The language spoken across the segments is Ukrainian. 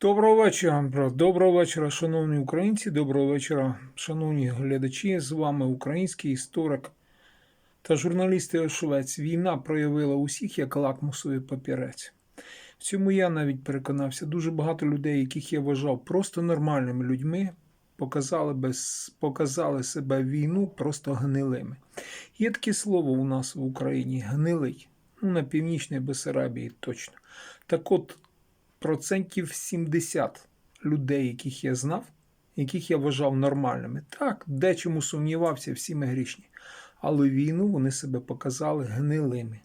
Доброго вечора, брат. Доброго вечора, шановні українці. Доброго вечора, шановні глядачі. З вами український історик та журналіст Іо Війна проявила усіх як лакмусовий папірець. В цьому я навіть переконався. Дуже багато людей, яких я вважав просто нормальними людьми, показали, без, показали себе війну просто гнилими. Є таке слово у нас в Україні гнилий. Ну, на північній Бесарабії точно. Так от, процентів 70 людей, яких я знав, яких я вважав нормальними. Так, дечому сумнівався, всі ми грішні. Але війну вони себе показали гнилими,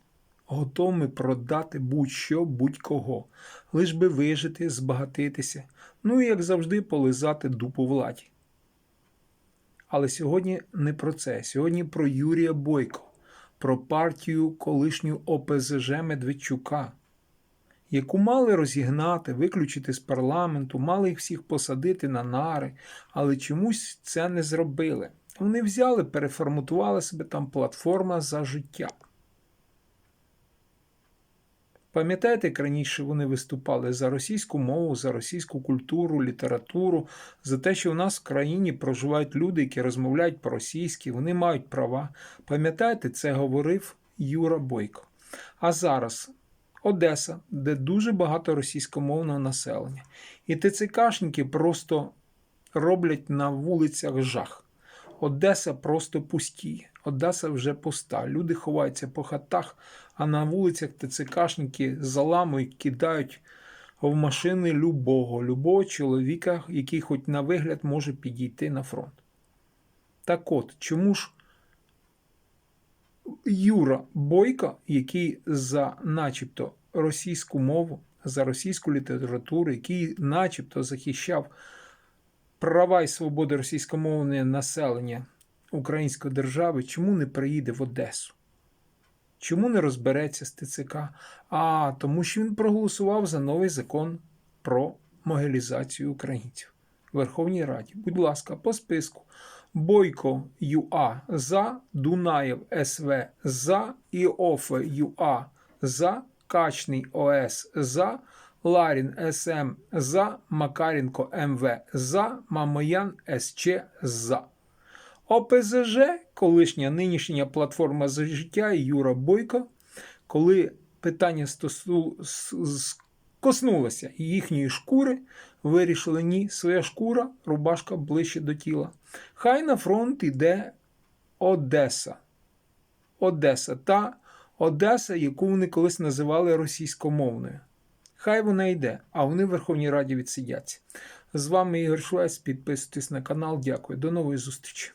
готовими продати будь-що, будь-кого, лиш би вижити, збагатитися, ну і як завжди, полизати дупу владі. Але сьогодні не про це. Сьогодні про Юрія Бойко, про партію колишню ОПЗЖ Медведчука, яку мали розігнати, виключити з парламенту, мали їх всіх посадити на нари, але чомусь це не зробили. Вони взяли, переформатували себе там платформа за життя. Пам'ятаєте, як раніше вони виступали за російську мову, за російську культуру, літературу, за те, що в нас в країні проживають люди, які розмовляють по-російськи, вони мають права. Пам'ятаєте, це говорив Юра Бойко. А зараз Одеса, де дуже багато російськомовного населення. І ТЦКшники просто роблять на вулицях жах. Одеса просто пустіє. Одеса вже пуста. Люди ховаються по хатах, а на вулицях ТЦКшники заламують, кидають в машини любого, любого чоловіка, який хоч на вигляд може підійти на фронт. Так от, чому ж Юра Бойко, який за начебто російську мову, за російську літературу, який начебто захищав права і свободи російськомовного населення Української держави, чому не приїде в Одесу? Чому не розбереться з ТЦК? А тому, що він проголосував за новий закон про могилізацію українців в Верховній Раді. Будь ласка, по списку. Бойко ЮА за, Дунаєв СВ за, Іофе ЮА за, Качний ОС за, Ларін СМ за, Макаренко МВ за, Мамоян СЧ за. ОПЗЖ, колишня нинішня платформа за життя Юра Бойко, коли питання стосу... с- їхньої шкури, вирішили ні, своя шкура, рубашка ближче до тіла. Хай на фронт іде Одеса. Одеса, та Одеса, яку вони колись називали російськомовною. Хай вона йде, а вони в Верховній Раді відсидяться. З вами Ігор Швець. Підписуйтесь на канал. Дякую. До нової зустрічі.